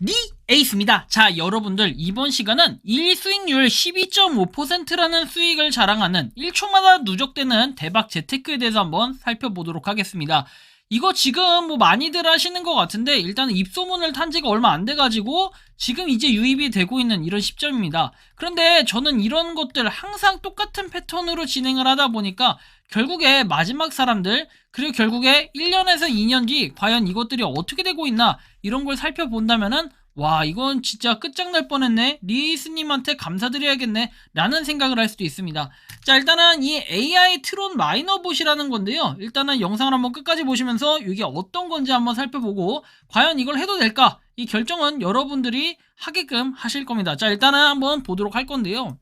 니 에이스입니다. 자, 여러분들 이번 시간은 일 수익률 12.5%라는 수익을 자랑하는 1초마다 누적되는 대박 재테크에 대해서 한번 살펴보도록 하겠습니다. 이거 지금 뭐 많이들 하시는 것 같은데 일단은 입소문을 탄 지가 얼마 안 돼가지고 지금 이제 유입이 되고 있는 이런 시점입니다. 그런데 저는 이런 것들 항상 똑같은 패턴으로 진행을 하다 보니까 결국에 마지막 사람들 그리고 결국에 1년에서 2년 뒤 과연 이것들이 어떻게 되고 있나 이런 걸 살펴본다면은 와 이건 진짜 끝장날 뻔했네. 리스님한테 감사드려야겠네. 라는 생각을 할 수도 있습니다. 자 일단은 이 AI 트론 마이너봇이라는 건데요. 일단은 영상을 한번 끝까지 보시면서 이게 어떤 건지 한번 살펴보고 과연 이걸 해도 될까? 이 결정은 여러분들이 하게끔 하실 겁니다. 자 일단은 한번 보도록 할 건데요.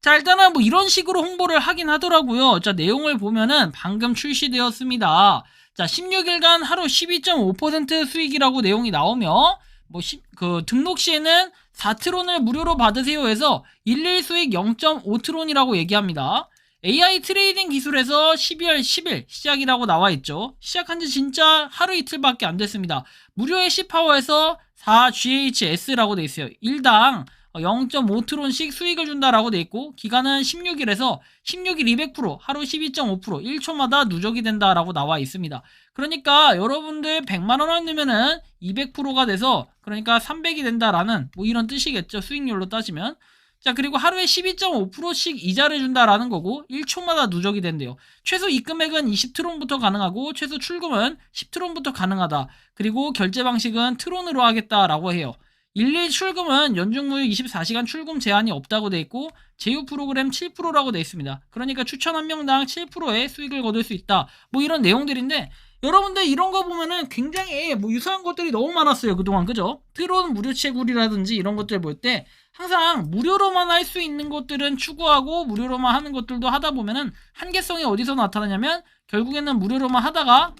자 일단은 뭐 이런 식으로 홍보를 하긴 하더라고요. 자 내용을 보면은 방금 출시되었습니다 자 16일간 하루 12.5% 수익이라고 내용이 나오며 뭐, 시, 그, 등록 시에는 4트론을 무료로 받으세요 해서 11 수익 0.5트론이라고 얘기합니다. AI 트레이딩 기술에서 12월 10일 시작이라고 나와 있죠. 시작한 지 진짜 하루 이틀밖에 안 됐습니다. 무료의 C파워에서 4GHS라고 돼 있어요. 일당 0.5트론씩 수익을 준다라고 돼 있고 기간은 16일에서 16일 200% 하루 12.5% 1초마다 누적이 된다라고 나와 있습니다. 그러니까 여러분들 100만 원을 넣으면은 200%가 돼서 그러니까 300이 된다라는 뭐 이런 뜻이겠죠. 수익률로 따지면. 자, 그리고 하루에 12.5%씩 이자를 준다라는 거고 1초마다 누적이 된대요. 최소 입금액은 20트론부터 가능하고 최소 출금은 10트론부터 가능하다. 그리고 결제 방식은 트론으로 하겠다라고 해요. 일일 출금은 연중무휴 24시간 출금 제한이 없다고 돼 있고 제휴 프로그램 7%라고 돼 있습니다. 그러니까 추천 한 명당 7%의 수익을 거둘 수 있다. 뭐 이런 내용들인데 여러분들 이런 거 보면은 굉장히 뭐 유사한 것들이 너무 많았어요 그동안 그죠? 트론 무료 채굴이라든지 이런 것들 볼 때 항상 무료로만 할 수 있는 것들은 추구하고 무료로만 하는 것들도 하다 보면은 한계성이 어디서 나타나냐면 결국에는 무료로만 하다가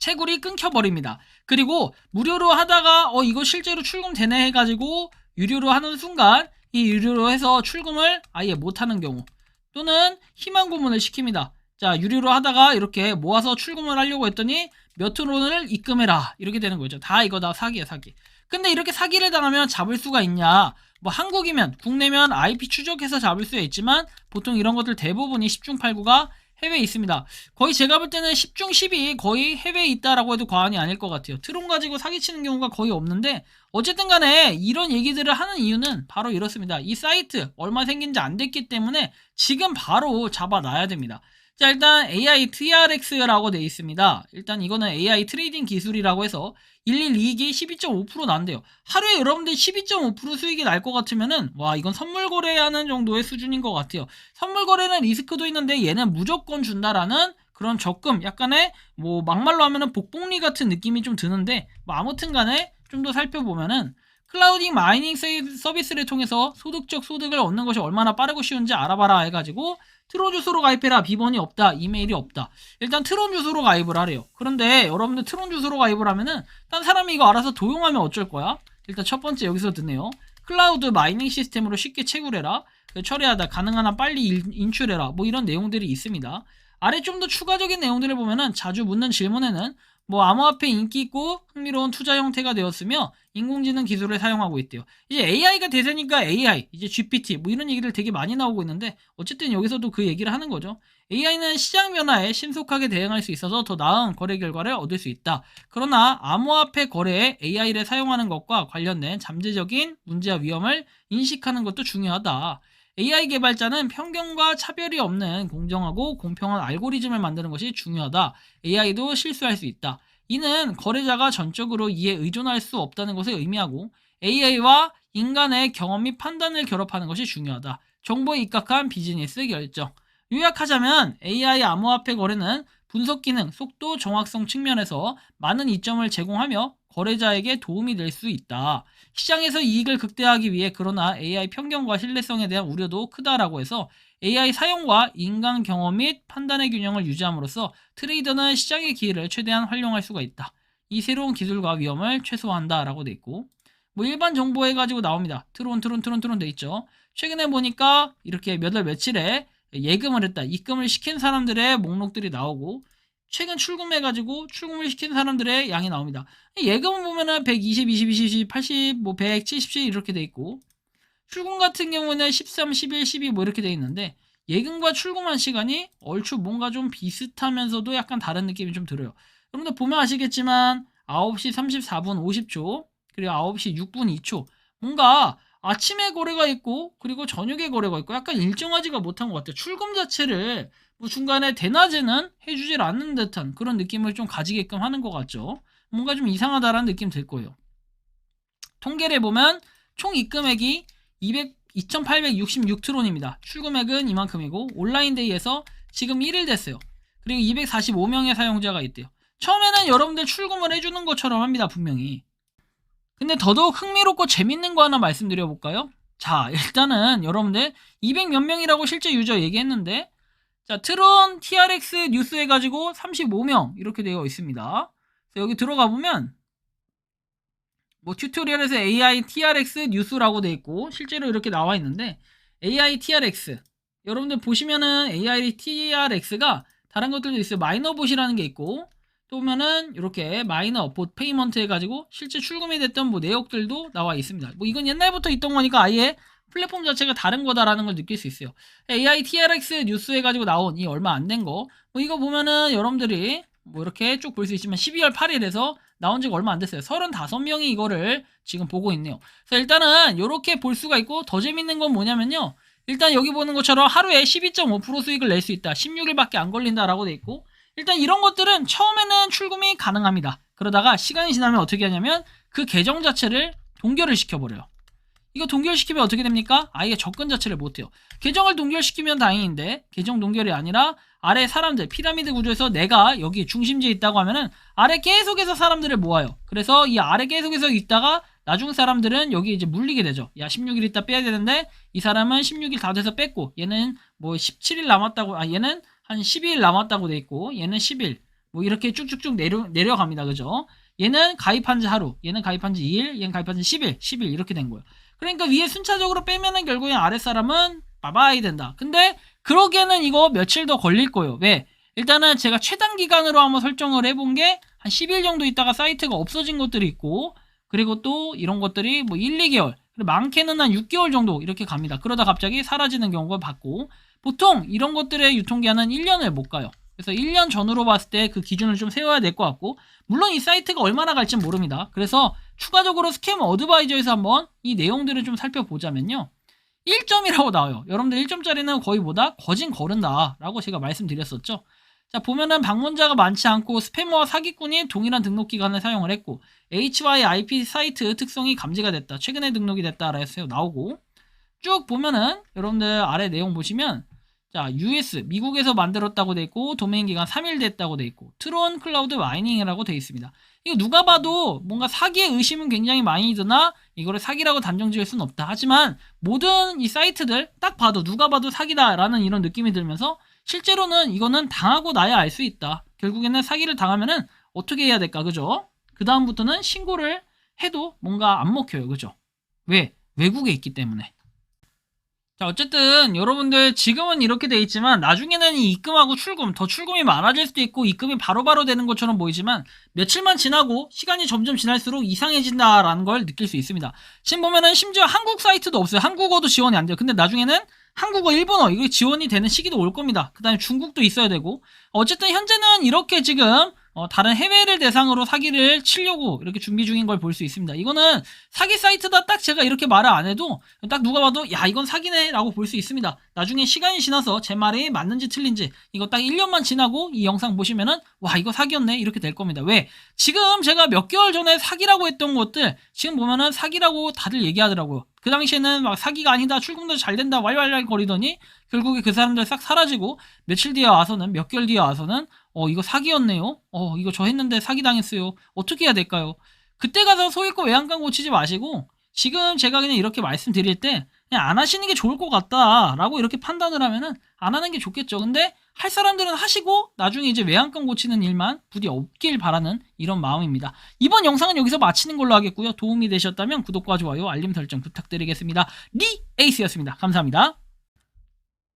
채굴이 끊겨버립니다. 그리고 무료로 하다가 어 이거 실제로 출금 되네 해가지고 유료로 하는 순간 이 유료로 해서 출금을 아예 못하는 경우 또는 희망 고문을 시킵니다. 자 유료로 하다가 이렇게 모아서 출금을 하려고 했더니 몇 트론을 입금해라 이렇게 되는 거죠. 다 이거 다 사기야 사기. 근데 이렇게 사기를 당하면 잡을 수가 있냐? 뭐 한국이면 국내면 IP 추적해서 잡을 수 있지만 보통 이런 것들 대부분이 10중 8구가 해외에 있습니다. 거의 제가 볼 때는 10중 10이 거의 해외에 있다라고 해도 과언이 아닐 것 같아요. 트론 가지고 사기치는 경우가 거의 없는데 어쨌든 간에 이런 얘기들을 하는 이유는 바로 이렇습니다. 이 사이트 얼마 생긴 지 안 됐기 때문에 지금 바로 잡아놔야 됩니다. 자 일단 AI TRX라고 되어 있습니다. 일단 이거는 AI 트레이딩 기술이라고 해서 11 이익이 12.5% 난대요. 하루에 여러분들 12.5% 수익이 날 것 같으면은 와 이건 선물 거래하는 정도의 수준인 것 같아요. 선물 거래는 리스크도 있는데 얘는 무조건 준다라는 그런 적금 약간의 뭐 막말로 하면은 복복리 같은 느낌이 좀 드는데 뭐 아무튼간에 좀 더 살펴보면은 클라우딩 마이닝 서비스를 통해서 소득적 소득을 얻는 것이 얼마나 빠르고 쉬운지 알아봐라 해가지고 트론 주소로 가입해라. 비번이 없다. 이메일이 없다. 일단 트론 주소로 가입을 하래요. 그런데 여러분들 트론 주소로 가입을 하면은 딴 사람이 이거 알아서 도용하면 어쩔 거야? 일단 첫 번째 여기서 듣네요. 클라우드 마이닝 시스템으로 쉽게 채굴해라. 처리하다 가능한 한 빨리 인출해라. 뭐 이런 내용들이 있습니다. 아래 좀 더 추가적인 내용들을 보면은 자주 묻는 질문에는 뭐 암호화폐 인기 있고 흥미로운 투자 형태가 되었으며 인공지능 기술을 사용하고 있대요. 이제 AI가 대세니까 AI, 이제 GPT 뭐 이런 얘기를 되게 많이 나오고 있는데 어쨌든 여기서도 그 얘기를 하는 거죠. AI는 시장 변화에 신속하게 대응할 수 있어서 더 나은 거래 결과를 얻을 수 있다. 그러나 암호화폐 거래에 AI를 사용하는 것과 관련된 잠재적인 문제와 위험을 인식하는 것도 중요하다. AI 개발자는 편견과 차별이 없는 공정하고 공평한 알고리즘을 만드는 것이 중요하다. AI도 실수할 수 있다. 이는 거래자가 전적으로 이에 의존할 수 없다는 것을 의미하고 AI와 인간의 경험 및 판단을 결합하는 것이 중요하다. 정보에 입각한 비즈니스 결정. 요약하자면 AI 암호화폐 거래는 분석 기능, 속도, 정확성 측면에서 많은 이점을 제공하며 거래자에게 도움이 될 수 있다. 시장에서 이익을 극대화하기 위해 그러나 AI 편견과 신뢰성에 대한 우려도 크다라고 해서 AI 사용과 인간 경험 및 판단의 균형을 유지함으로써 트레이더는 시장의 기회를 최대한 활용할 수가 있다. 이 새로운 기술과 위험을 최소화한다라고 돼 있고 뭐 일반 정보 해가지고 나옵니다. 트론 트론 트론 트론 돼 있죠. 최근에 보니까 이렇게 몇월 며칠에 예금을 했다. 입금을 시킨 사람들의 목록들이 나오고 최근 출금해 가지고 출금을 시킨 사람들의 양이 나옵니다. 예금을 보면은 120, 20, 20, 20, 80, 뭐 100, 70 이렇게 돼 있고 출금 같은 경우는 13, 11, 12 뭐 이렇게 돼 있는데 예금과 출금한 시간이 얼추 뭔가 좀 비슷하면서도 약간 다른 느낌이 좀 들어요. 여러분들 보면 아시겠지만 9시 34분 50초 그리고 9시 6분 2초 뭔가 아침에 거래가 있고 그리고 저녁에 거래가 있고 약간 일정하지가 못한 것 같아요. 출금 자체를 뭐 중간에 대낮에는 해주질 않는 듯한 그런 느낌을 좀 가지게끔 하는 것 같죠. 뭔가 좀 이상하다라는 느낌 들 거예요. 통계를 보면 총 입금액이 200, 2,866트론입니다. 출금액은 이만큼이고 온라인 데이에서 지금 1일 됐어요. 그리고 245명의 사용자가 있대요. 처음에는 여러분들 출금을 해주는 것처럼 합니다. 분명히. 근데 더더욱 흥미롭고 재밌는 거 하나 말씀드려 볼까요? 자, 일단은 여러분들 200몇 명이라고 실제 유저 얘기했는데 자, 트론 TRX 뉴스 해 가지고 35명 이렇게 되어 있습니다. 여기 들어가 보면 뭐 튜토리얼에서 AI TRX 뉴스라고 돼 있고 실제로 이렇게 나와 있는데 AI TRX 여러분들 보시면은 AI TRX가 다른 것들도 있어요. 마이너봇이라는 게 있고 또 보면은 이렇게 마이너 봇 페이먼트 해가지고 실제 출금이 됐던 뭐 내역들도 나와 있습니다. 뭐 이건 옛날부터 있던 거니까 아예 플랫폼 자체가 다른 거다라는 걸 느낄 수 있어요. AI TRX 뉴스 해가지고 나온 이 얼마 안 된 거, 뭐 이거 보면은 여러분들이 뭐 이렇게 쭉 볼 수 있지만 12월 8일에서 나온 지가 얼마 안 됐어요. 35명이 이거를 지금 보고 있네요. 그래서 일단은 이렇게 볼 수가 있고 더 재밌는 건 뭐냐면요. 일단 여기 보는 것처럼 하루에 12.5% 수익을 낼 수 있다. 16일밖에 안 걸린다라고 돼 있고 일단 이런 것들은 처음에는 출금이 가능합니다. 그러다가 시간이 지나면 어떻게 하냐면 그 계정 자체를 동결을 시켜버려요. 이거 동결시키면 어떻게 됩니까? 아예 접근 자체를 못해요. 계정을 동결시키면 다행인데 계정 동결이 아니라 아래 사람들 피라미드 구조에서 내가 여기 중심지에 있다고 하면은 아래 계속해서 사람들을 모아요. 그래서 이 아래 계속해서 있다가 나중 사람들은 여기 이제 물리게 되죠. 야 16일 있다 빼야 되는데 이 사람은 16일 다 돼서 뺐고 얘는 뭐 17일 남았다고 아 얘는 한 12일 남았다고 돼 있고 얘는 10일 뭐 이렇게 쭉쭉쭉 내려 내려갑니다. 그죠? 얘는 가입한 지 하루, 얘는 가입한 지 2일, 얘는 가입한 지 10일, 10일 이렇게 된 거예요. 그러니까 위에 순차적으로 빼면은 결국엔 아래 사람은 빠바이 된다. 근데 그러기에는 이거 며칠 더 걸릴 거예요. 왜? 일단은 제가 최단 기간으로 한번 설정을 해본 게 한 10일 정도 있다가 사이트가 없어진 것들이 있고 그리고 또 이런 것들이 뭐 1, 2개월 그리고 많게는 한 6개월 정도 이렇게 갑니다. 그러다 갑자기 사라지는 경우가 봤고 보통 이런 것들의 유통기한은 1년을 못 가요. 그래서 1년 전으로 봤을 때 그 기준을 좀 세워야 될 것 같고 물론 이 사이트가 얼마나 갈지 모릅니다. 그래서 추가적으로 스캠 어드바이저에서 한번 이 내용들을 좀 살펴보자면요. 1점이라고 나와요. 여러분들 1점짜리는 거의 보다 거진 거른다 라고 제가 말씀드렸었죠. 자 보면은 방문자가 많지 않고 스패머와 사기꾼이 동일한 등록 기간을 사용을 했고 HYIP 사이트 특성이 감지가 됐다. 최근에 등록이 됐다. 라서 나오고 쭉 보면은 여러분들 아래 내용 보시면 자, US 미국에서 만들었다고 돼 있고 도메인 기간 3일 됐다고 돼 있고 트론 클라우드 마이닝이라고 돼 있습니다. 이거 누가 봐도 뭔가 사기의 의심은 굉장히 많이 드나 이거를 사기라고 단정 지을 수는 없다. 하지만 모든 이 사이트들 딱 봐도 누가 봐도 사기다라는 이런 느낌이 들면서 실제로는 이거는 당하고 나야 알 수 있다. 결국에는 사기를 당하면은 어떻게 해야 될까? 그죠? 그 다음부터는 신고를 해도 뭔가 안 먹혀요. 그죠? 왜? 외국에 있기 때문에. 자, 어쨌든 여러분들 지금은 이렇게 돼 있지만 나중에는 이 입금하고 출금, 더 출금이 많아질 수도 있고 입금이 바로바로 되는 것처럼 보이지만 며칠만 지나고 시간이 점점 지날수록 이상해진다라는 걸 느낄 수 있습니다. 지금 보면은 심지어 한국 사이트도 없어요. 한국어도 지원이 안 돼요. 근데 나중에는 한국어, 일본어 이거 지원이 되는 시기도 올 겁니다. 그 다음에 중국도 있어야 되고 어쨌든 현재는 이렇게 지금 어, 다른 해외를 대상으로 사기를 치려고 이렇게 준비 중인 걸 볼 수 있습니다. 이거는 사기 사이트다 딱 제가 이렇게 말을 안 해도 딱 누가 봐도 야 이건 사기네 라고 볼 수 있습니다. 나중에 시간이 지나서 제 말이 맞는지 틀린지 이거 딱 1년만 지나고 이 영상 보시면은 와 이거 사기였네 이렇게 될 겁니다. 왜? 지금 제가 몇 개월 전에 사기라고 했던 것들 지금 보면은 사기라고 다들 얘기하더라고요. 그 당시에는 막 사기가 아니다 출금도 잘 된다 왈왈왈 거리더니 결국에 그 사람들 싹 사라지고 며칠 뒤에 와서는 몇 개월 뒤에 와서는 어 이거 사기였네요 어 이거 저 했는데 사기 당했어요 어떻게 해야 될까요 그때 가서 소일거 외양간 고치지 마시고 지금 제가 그냥 이렇게 말씀드릴 때 그냥 안 하시는 게 좋을 것 같다라고 이렇게 판단을 하면은 안 하는 게 좋겠죠. 근데 할 사람들은 하시고 나중에 이제 외양간 고치는 일만 부디 없길 바라는 이런 마음입니다. 이번 영상은 여기서 마치는 걸로 하겠고요. 도움이 되셨다면 구독과 좋아요, 알림 설정 부탁드리겠습니다. 리 에이스였습니다. 감사합니다.